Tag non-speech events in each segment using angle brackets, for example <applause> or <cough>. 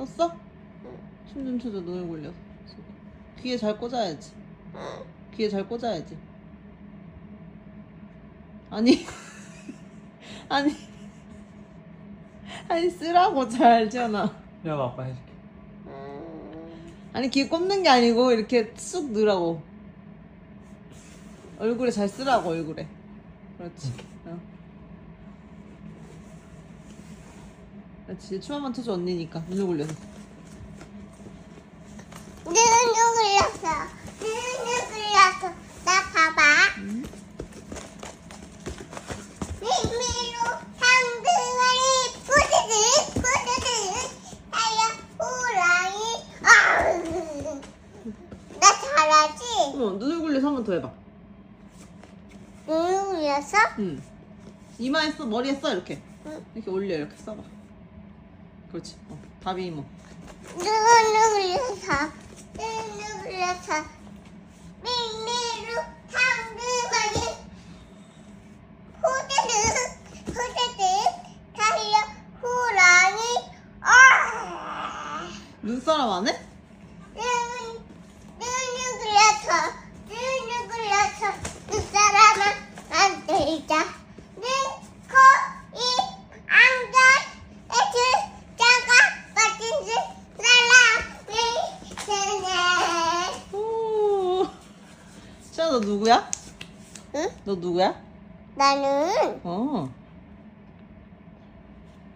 떴어? 춤 좀 춰줘 눈을 굴려서. 귀에 잘 꽂아야지. 귀에 잘 꽂아야지. 아니 <laughs> 아니 아니 쓰라고 잘 지연아 내가 아빠 해줄게. 아니 귀에 꼽는 게 아니고 이렇게 쑥 넣으라고. 얼굴에 잘 쓰라고 얼굴에. 그렇지. 어. 그렇지 번 춰줘 언니니까 눈을 굴려서 눈을 굴렸어. 눈을 굴렸어. 나 봐봐. 응? 밀미로 상등아리 푸드득 푸드득 달려 호랑이 아우 나 잘하지? 어, 눈을 굴려서 한 번 더 해봐 눈을 굴렸어? 응 이마에 써 머리에 써 이렇게 응. 이렇게 올려 이렇게 써봐 그렇지. 어, 다비 이모 눈을 굴려서 밀미로 상등아리 푸드득 푸드득 달려 호랑이. 아! 눈사람 안 해? 눈, 눈을 굴려서, 눈을 굴려서, 눈사람아, 안 들자. 눈, 코, 입, 안경, 애들, 자가, 같은 줄, 사람이, 세네. 오 시아 너 누구야? 응? 너 누구야? 나는, 어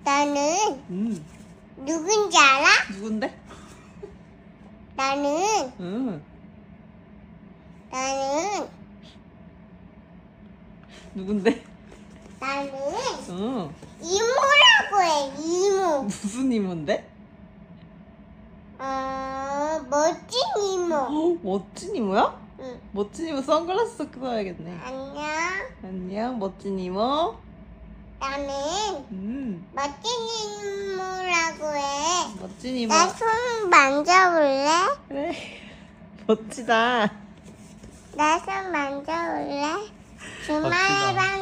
나는, 음. 누군지 알아? 누군데? 나는, 응 나는, 누군데? 나는, 응 이모라고 해, 이모. 무슨 이모인데? 어, 멋진 이모. 어, 멋진 이모야? 응. 멋진 이모 선글라스 써야겠네 안녕. 안녕 멋진 이모 나는 음 멋진 이모라고 해. 멋진 이모 나 손 만져볼래? 그래 멋지다 나 손 만져볼래? 주말에 멋